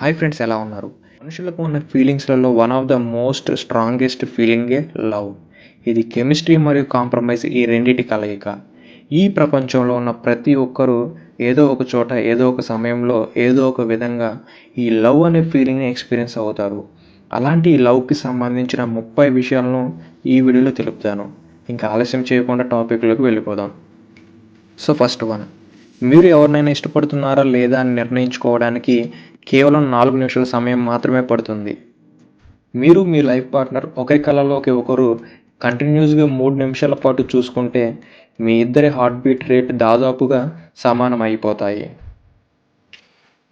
Hi friends ఎలా ఉన్నారు? మనుషులకు ఉన్న ఫీలింగ్స్లలో one of the most strongest ఫీలింగే లవ్ ఇది కెమిస్ట్రీ మరియు కాంప్రమైజ్ ఈ రెండింటి కలయిక. ఈ ప్రపంచంలో ఉన్న ప్రతి ఒక్కరూ ఏదో ఒక చోట ఏదో ఒక సమయంలో ఏదో ఒక విధంగా ఈ లవ్ అనే ఫీలింగ్ని ఎక్స్పీరియన్స్ అవుతారు. అలాంటి ఈ లవ్కి సంబంధించిన ముప్పై విషయాలను ఈ వీడియోలో తెలుపుతాను. ఇంకా ఆలస్యం చేయకుండా టాపిక్లోకి వెళ్ళిపోదాం. సో ఫస్ట్ వన్ మీరు ఎవరినైనా ఇష్టపడుతున్నారా లేదా అని నిర్ణయించుకోవడానికి కేవలం నాలుగు నిమిషాల సమయం మాత్రమే పడుతుంది. మీరు మీ లైఫ్ పార్ట్నర్ ఒకరి కళలోకి ఒకరు కంటిన్యూస్గా మూడు నిమిషాల పాటు చూసుకుంటే మీ ఇద్దరి హార్ట్ బీట్ రేట్ దాదాపుగా సమానం అయిపోతాయి.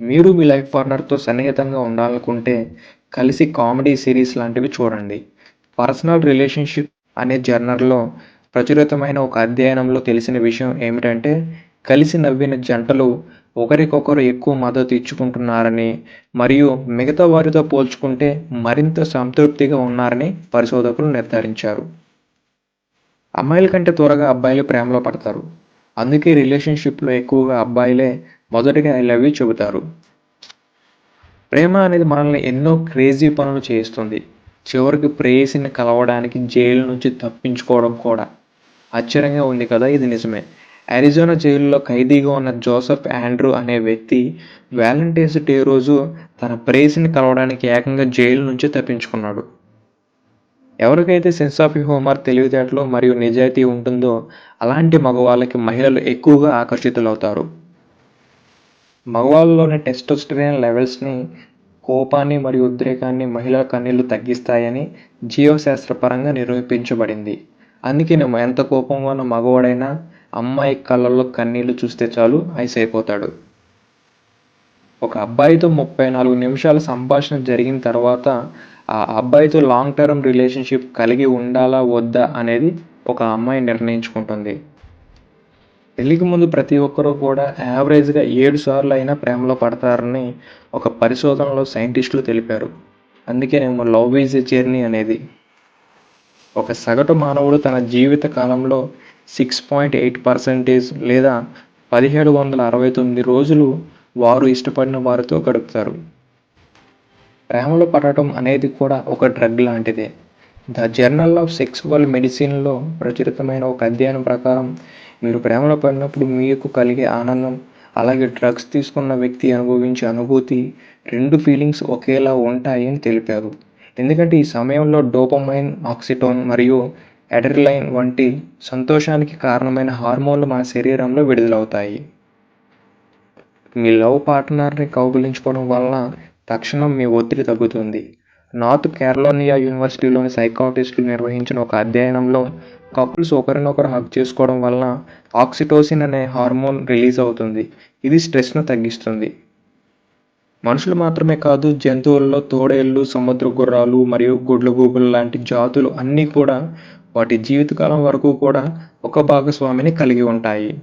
మీరు మీ లైఫ్ పార్ట్నర్తో సన్నిహితంగా ఉండాలనుకుంటే కలిసి కామెడీ సిరీస్ లాంటివి చూడండి. పర్సనల్ రిలేషన్షిప్ అనే జర్నల్లో ప్రచురితమైన ఒక అధ్యయనంలో తెలిసిన విషయం ఏమిటంటే కలిసి నవ్విన జంటలు ఒకరికొకరు ఎక్కువ మద్దతు ఇచ్చుకుంటున్నారని మరియు మిగతా వారితో పోల్చుకుంటే మరింత సంతృప్తిగా ఉన్నారని పరిశోధకులు నిర్ధారించారు. అమ్మాయిల కంటే త్వరగా అబ్బాయిలు ప్రేమలో పడతారు. అందుకే రిలేషన్షిప్లో ఎక్కువగా అబ్బాయిలే మొదటిగా ఐ లవ్ యూ చెబుతారు. ప్రేమ అనేది మనల్ని ఎన్నో క్రేజీ పనులు చేస్తుంది చివరికి ప్రేయసిని కలవడానికి జైలు నుంచి తప్పించుకోవడం కూడా. ఆశ్చర్యంగా ఉంది కదా ఇది నిజమే. అరిజోనా జైలులో ఖైదీగా ఉన్న జోసెఫ్ ఆండ్రూ అనే వ్యక్తి వ్యాలంటైన్స్ డే రోజు తన ప్రేయసిని కలవడానికి ఏకంగా జైలు నుంచి తప్పించుకున్నాడు. ఎవరికైతే సెన్స్ ఆఫ్ హ్యూమర్ తెలివితేటలు మరియు నిజాయితీ ఉంటుందో అలాంటి మగవాళ్ళకి మహిళలు ఎక్కువగా ఆకర్షితులవుతారు. మగవాళ్ళలోని టెస్టోస్టెరాన్ లెవెల్స్ని కోపాన్ని మరియు ఉద్రేకాన్ని మహిళల కన్నీళ్ళు తగ్గిస్తాయని జీవశాస్త్రపరంగా నిరూపించబడింది. అందుకే నువ్వు ఎంత కోపంగా ఉన్న మగవాడైనా అమ్మాయి కళ్ళల్లో కన్నీళ్ళు చూస్తే చాలు ఐస్ అయిపోతాడు. ఒక అబ్బాయితో ముప్పై నాలుగు నిమిషాల సంభాషణ జరిగిన తర్వాత ఆ అబ్బాయితో లాంగ్ టర్మ్ రిలేషన్షిప్ కలిగి ఉండాలా వద్దా అనేది ఒక అమ్మాయి నిర్ణయించుకుంటుంది. పెళ్ళికి ముందు ప్రతి ఒక్కరూ కూడా యావరేజ్గా ఏడు సార్లు అయినా ప్రేమలో పడతారని ఒక పరిశోధనలో సైంటిస్టులు తెలిపారు. అందుకే నేను లవ్ ఈజ్ ఎ జర్నీ అనేది. ఒక సగటు మానవుడు తన జీవిత కాలంలో సిక్స్ పాయింట్ ఎయిట్ పర్సెంటేజ్ లేదా పదిహేడు వందల అరవై తొమ్మిది రోజులు వారు ఇష్టపడిన వారితో గడుపుతారు. ప్రేమలో పడటం అనేది కూడా ఒక డ్రగ్ లాంటిదే. ద జర్నల్ ఆఫ్ సెక్సువల్ మెడిసిన్లో ప్రచురితమైన ఒక అధ్యయనం ప్రకారం మీరు ప్రేమలో పడినప్పుడు మీకు కలిగే ఆనందం అలాగే డ్రగ్స్ తీసుకున్న వ్యక్తి అనుభవించే అనుభూతి రెండు ఫీలింగ్స్ ఒకేలా ఉంటాయి అని తెలిపారు. ఎందుకంటే ఈ సమయంలో డోపమైన్ ఆక్సిటోన్ మరియు ఎడర్లైన్ వంటి సంతోషానికి కారణమైన హార్మోన్లు మన శరీరంలో విడుదలవుతాయి. మీ లవ్ పార్ట్నర్ని కౌగులించుకోవడం వలన తక్షణం మీ ఒత్తిడి తగ్గుతుంది. నార్త్ కేరళోనియా యూనివర్సిటీలోని సైకాటిస్టులు నిర్వహించిన ఒక అధ్యయనంలో కపుల్స్ ఒకరినొకరు హక్ చేసుకోవడం వలన ఆక్సిటోసిన్ అనే హార్మోన్ రిలీజ్ అవుతుంది. ఇది స్ట్రెస్ను తగ్గిస్తుంది. మనుషులు మాత్రమే కాదు జంతువుల్లో తోడేళ్ళు సముద్ర గుర్రాలు మరియు గుడ్లగూబులు లాంటి జాతులు అన్నీ కూడా వాటి జీవితకాలం వరకు కూడా ఒక భాగస్వామిని కలిగి ఉంటాయి.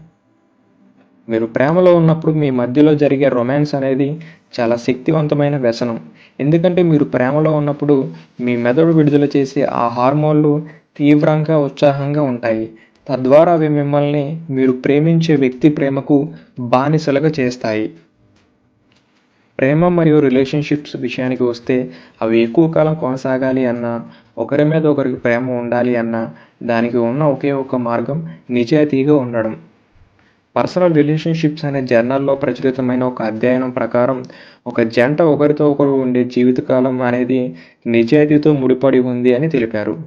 మీరు ప్రేమలో ఉన్నప్పుడు మీ మధ్యలో జరిగే రొమాన్స్ అనేది చాలా శక్తివంతమైన వ్యసనం. ఎందుకంటే మీరు ప్రేమలో ఉన్నప్పుడు మీ మెదడు విడుదల చేసే ఆ హార్మోన్లు తీవ్రంగా ఉత్సాహంగా ఉంటాయి. తద్వారా అవి మిమ్మల్ని మీరు ప్రేమించే వ్యక్తి ప్రేమకు బానిసలుగా చేస్తాయి. ప్రేమ మరియు రిలేషన్షిప్స్ విషయానికి వస్తే అవి ఎక్కువ కాలం కొనసాగాలి అన్నా ఒకరి మీద ఒకరికి ప్రేమ ఉండాలి అన్న దానికి ఉన్న ఒకే ఒక మార్గం నిజాయితీగా ఉండడం. పర్సనల్ రిలేషన్షిప్స్ అనే జర్నల్లో ప్రచురితమైన ఒక అధ్యయనం ప్రకారం ఒక జంట ఒకరితో ఒకరు ఉండే జీవితకాలం అనేది నిజాయితీతో ముడిపడి ఉంది అని తెలిపారు.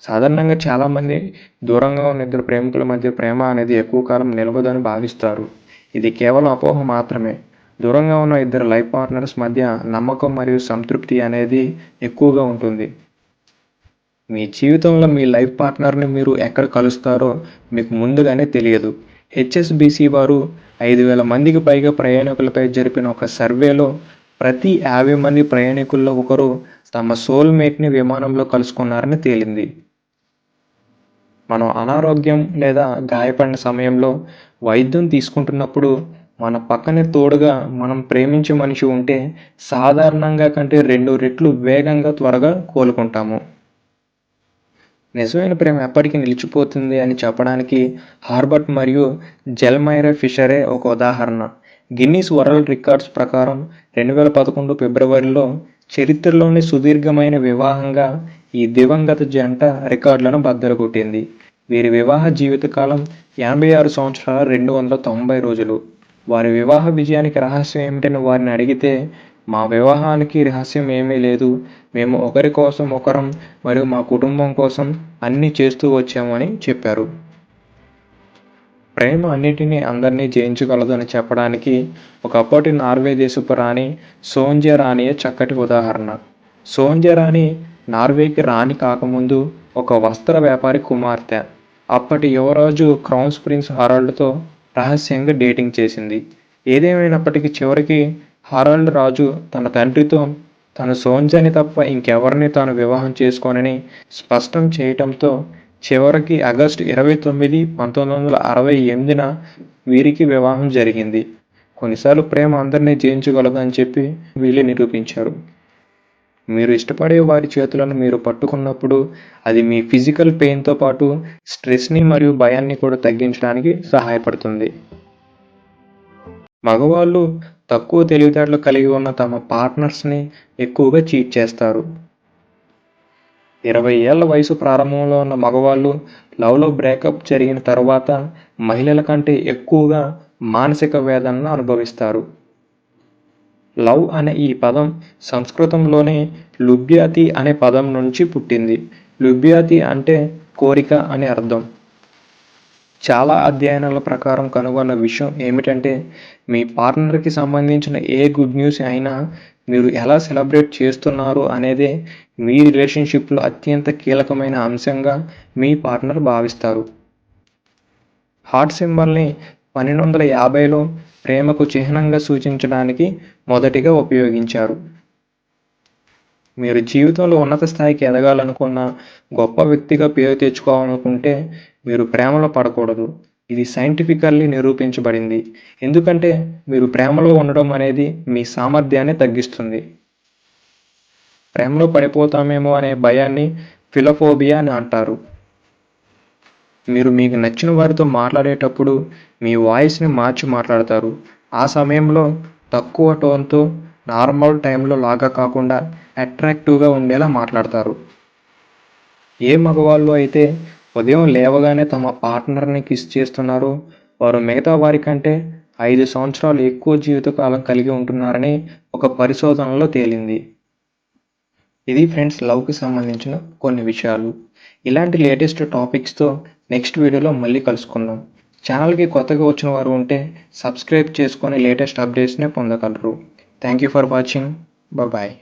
సాధారణంగా చాలామంది దూరంగా ఉన్న ఇద్దరు ప్రేమికుల మధ్య ప్రేమ అనేది ఎక్కువ కాలం నిలవదని భావిస్తారు. ఇది కేవలం అపోహ మాత్రమే. దూరంగా ఉన్న ఇద్దరు లైఫ్ పార్ట్నర్స్ మధ్య నమ్మకం మరియు సంతృప్తి అనేది ఎక్కువగా ఉంటుంది. మీ జీవితంలో మీ లైఫ్ పార్ట్నర్ని మీరు ఎక్కడ కలుస్తారో మీకు ముందుగానే తెలియదు. హెచ్ఎస్బిసి వారు ఐదు వేల మందికి పైగా ప్రయాణికులపై జరిపిన ఒక సర్వేలో ప్రతి యాభై మంది ప్రయాణికుల్లో ఒకరు తమ సోల్మేట్ని విమానంలో కలుసుకున్నారని తేలింది. మనం అనారోగ్యం లేదా గాయపడిన సమయంలో వైద్యం తీసుకుంటున్నప్పుడు మన పక్కనే తోడుగా మనం ప్రేమించే మనిషి ఉంటే సాధారణంగా కంటే రెండు రెట్లు వేగంగా త్వరగా కోలుకుంటాము. నిజమైన ప్రేమ ఎప్పటికీ నిలిచిపోతుంది అని చెప్పడానికి హార్బర్ట్ మరియు జెల్మైరా ఫిషరే ఒక ఉదాహరణ. గిన్నీస్ వరల్డ్ రికార్డ్స్ ప్రకారం రెండు వేల పదకొండు ఫిబ్రవరిలో చరిత్రలోని సుదీర్ఘమైన వివాహంగా ఈ దివంగత జంట రికార్డులను బద్దలుకొట్టింది. వీరి వివాహ జీవితకాలం ఎనభై ఆరు సంవత్సరాల రెండు వందల తొంభై రోజులు. వారి వివాహ విజయానికి రహస్యం ఏమిటని వారిని అడిగితే మా వివాహానికి రహస్యం ఏమీ లేదు. మేము ఒకరి కోసం ఒకరం మరియు మా కుటుంబం కోసం అన్నీ చేస్తూ వచ్చామని చెప్పారు. ప్రేమ అన్నిటినీ అందరినీ జయించగలదని చెప్పడానికి ఒకప్పటి నార్వే దేశపు రాణి సోంజ రాణియే చక్కటి ఉదాహరణ. సోంజ రాణి నార్వేకి రాణి కాకముందు ఒక వస్త్ర వ్యాపారి కుమార్తె. అప్పటి యువరాజు క్రౌన్స్ ప్రిన్స్ హరాల్డ్తో రహస్యంగా డేటింగ్ చేసింది. ఏదేమైనప్పటికీ చివరికి హారాల్డ్ రాజు తన తండ్రితో తను సోంజని తప్ప ఇంకెవరిని తాను వివాహం చేసుకోనని స్పష్టం చేయటంతో చివరికి ఆగస్టు ఇరవై తొమ్మిది పంతొమ్మిది వందల అరవై ఎనిమిదిన వీరికి వివాహం జరిగింది. కొన్నిసార్లు ప్రేమ అందరినీ జయించగలదని చెప్పి వీళ్ళే నిరూపించారు. మీరు ఇష్టపడే వారి చేతులను మీరు పట్టుకున్నప్పుడు అది మీ ఫిజికల్ పెయిన్తో పాటు స్ట్రెస్ని మరియు భయాన్ని కూడా తగ్గించడానికి సహాయపడుతుంది. మగవాళ్ళు తక్కువ తెలివితేటలు కలిగి ఉన్న తమ పార్ట్నర్స్ని ఎక్కువగా చీట్ చేస్తారు. ఇరవై ఏళ్ళ వయసు ప్రారంభంలో ఉన్న మగవాళ్ళు లవ్లో బ్రేకప్ జరిగిన తర్వాత మహిళల కంటే ఎక్కువగా మానసిక వేదనను అనుభవిస్తారు. లవ్ అనే ఈ పదం సంస్కృతంలోనే లుబ్యాతి అనే పదం నుంచి పుట్టింది. లుబ్యాతి అంటే కోరిక అని అర్థం. చాలా అధ్యయనాల ప్రకారం కనుగొన్న విషయం ఏమిటంటే మీ పార్ట్నర్కి సంబంధించిన ఏ గుడ్ న్యూస్ అయినా మీరు ఎలా సెలబ్రేట్ చేస్తున్నారు అనేదే మీ రిలేషన్షిప్లో అత్యంత కీలకమైన అంశంగా మీ పార్ట్నర్ భావిస్తారు. హార్ట్ సింబల్ని పన్నెండు వందల యాభైలో ప్రేమకు చిహ్నంగా సూచించడానికి మొదటిగా ఉపయోగించారు. మీరు జీవితంలో ఉన్నత స్థాయికి ఎదగాలనుకున్న గొప్ప వ్యక్తిగా పేరు తెచ్చుకోవాలనుకుంటే మీరు ప్రేమలో పడకూడదు. ఇది సైంటిఫికల్లీ నిరూపించబడింది. ఎందుకంటే మీరు ప్రేమలో ఉండడం అనేది మీ సామర్థ్యాన్ని తగ్గిస్తుంది. ప్రేమలో పడిపోతామేమో అనే భయాన్ని ఫిలఫోబియా అని అంటారు. మీరు మీకు నచ్చిన వారితో మాట్లాడేటప్పుడు మీ వాయిస్ని మార్చి మాట్లాడతారు. ఆ సమయంలో తక్కువ టోన్తో నార్మల్ టైంలో లాగా కాకుండా అట్రాక్టివ్గా ఉండేలా మాట్లాడతారు. ఏ మగవాళ్ళు అయితే ఉదయం లేవగానే తమ పార్ట్నర్ని కిస్ చేస్తున్నారో వారు మిగతా వారి కంటే ఐదు సంవత్సరాలు ఎక్కువ జీవితకాలం కలిగి ఉంటున్నారని ఒక పరిశోధనలో తేలింది. ఇది ఫ్రెండ్స్ లవ్కి సంబంధించిన కొన్ని విషయాలు. ఇలాంటి లేటెస్ట్ టాపిక్స్తో నెక్స్ట్ వీడియోలో మళ్ళీ కలుసుకుందాం. ఛానల్కి కొత్తగా వచ్చిన వారు ఉంటే సబ్స్క్రైబ్ చేసుకొని లేటెస్ట్ అప్డేట్స్నే పొందగలరు. Thank you for watching bye